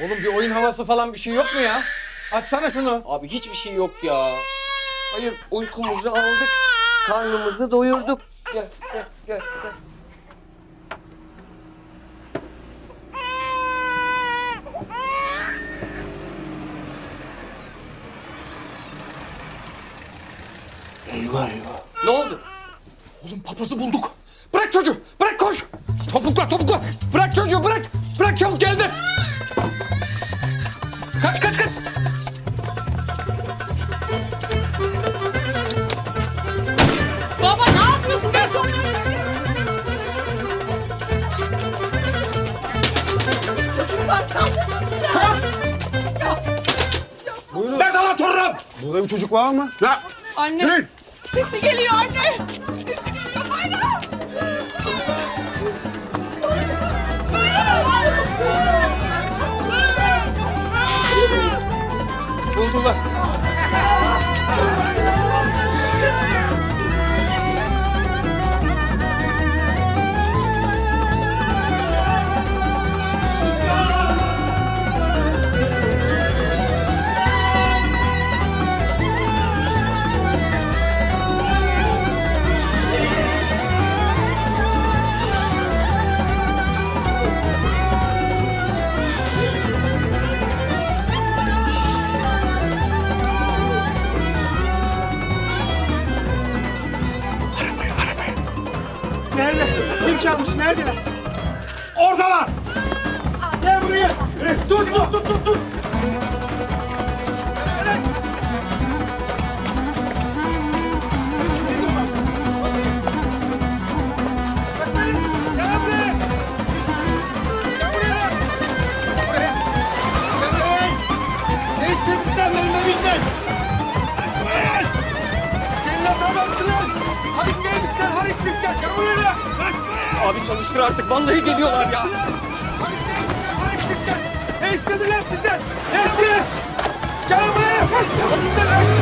Oğlum bir oyun havası falan bir şey yok mu ya? Açsana şunu. Abi hiçbir şey yok ya. Hayır uykumuzu aldık. Karnımızı doyurduk. Gel gel gel. gel. Eyvah eyvah. Ne oldu? Oğlum papazı bulduk. Bırak çocuğu. Bırak koş. Topukla topukla. Bırak çocuğu bırak. Bırak çabuk geldi. Buyurun. Nerede lan torunum? Burada bir çocuk var mı? Ya Anne. Sesi geliyor anne. Sesi geliyor bayram. Buldular. Çalmış? Neredeler? Oradalar. Gel buraya. Tut tut tut tut tut. Abi çalıştır artık. Vallahi geliyorlar ya. Neymişler? Halitsizler. Ne istediler bizden? Gel buraya. Gel buraya. Gel buraya.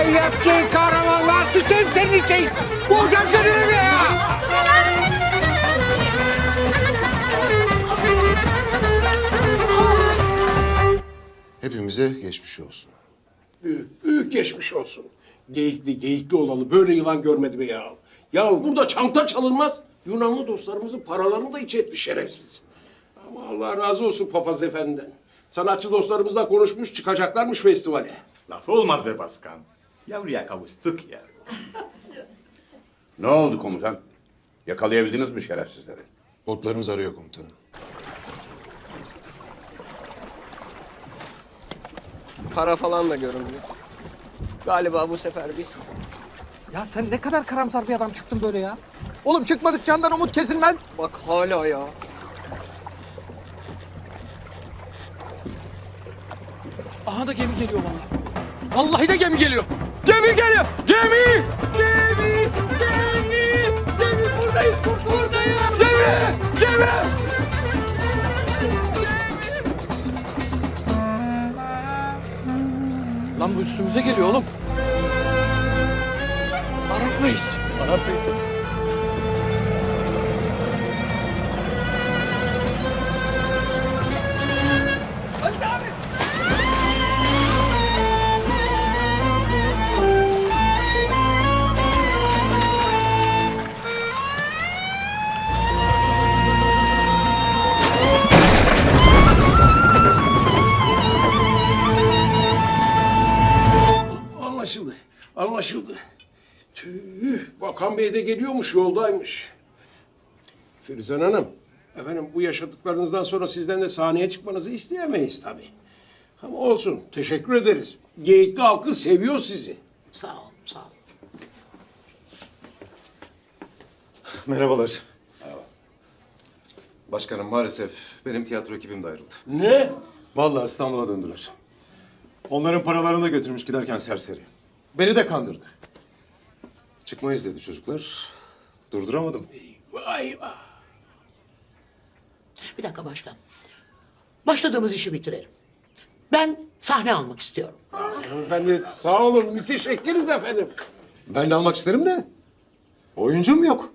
Ay yaptığın kahramanlar sıçtın senin için. Buradan dönüyorum ya. Hepimize geçmiş olsun. Büyük, büyük geçmiş olsun. Geyikli, geyikli olalı böyle yılan görmedim ya. Ya burada çanta çalınmaz. Yunanlı dostlarımızın paralarını da iç etmiş şerefsiz. Ama Allah razı olsun papaz efendiden. Sanatçı dostlarımızla konuşmuş çıkacaklarmış festivale. Lafı olmaz be Baskan. Yavruya kavuştuk ya. Ne oldu komutan? Yakalayabildiniz mi şerefsizleri? Botlarımız arıyor komutanım. Para falan da görünmüyor. Galiba bu sefer biz. Ya sen ne kadar karamsar bir adam çıktın böyle ya. Oğlum çıkmadık candan umut kesilmez. Bak hala ya. Aha da gemi geliyor vallahi. Vallahi de gemi geliyor. Gemi geliyor. Gemi! Gemi! Gemi! Gemi buradayız. Buradayız. Gemi! Gemi! Lan bu üstümüze geliyor oğlum. Arap Reis. Arap Reis. Anlaşıldı. Tüh, Bakan Bey de geliyormuş, yoldaymış. Firuzan Hanım, efendim bu yaşadıklarınızdan sonra sizden de sahneye çıkmanızı isteyemeyiz tabii. Ama olsun, teşekkür ederiz. Geyikli halkı seviyor sizi. Sağ ol, sağ ol. Merhabalar. Başkanım maalesef benim tiyatro ekibim de ayrıldı. Ne? Vallahi İstanbul'a döndüler. Onların paralarını da götürmüş giderken serseri. Beni de kandırdı. Çıkmayız dedi çocuklar. Durduramadım. Vay vay. Bir dakika başkan. Başladığımız işi bitirelim. Ben sahne almak istiyorum. Efendi sağ olun müteşekkiriz efendim. Ben de almak isterim de. Oyuncum yok.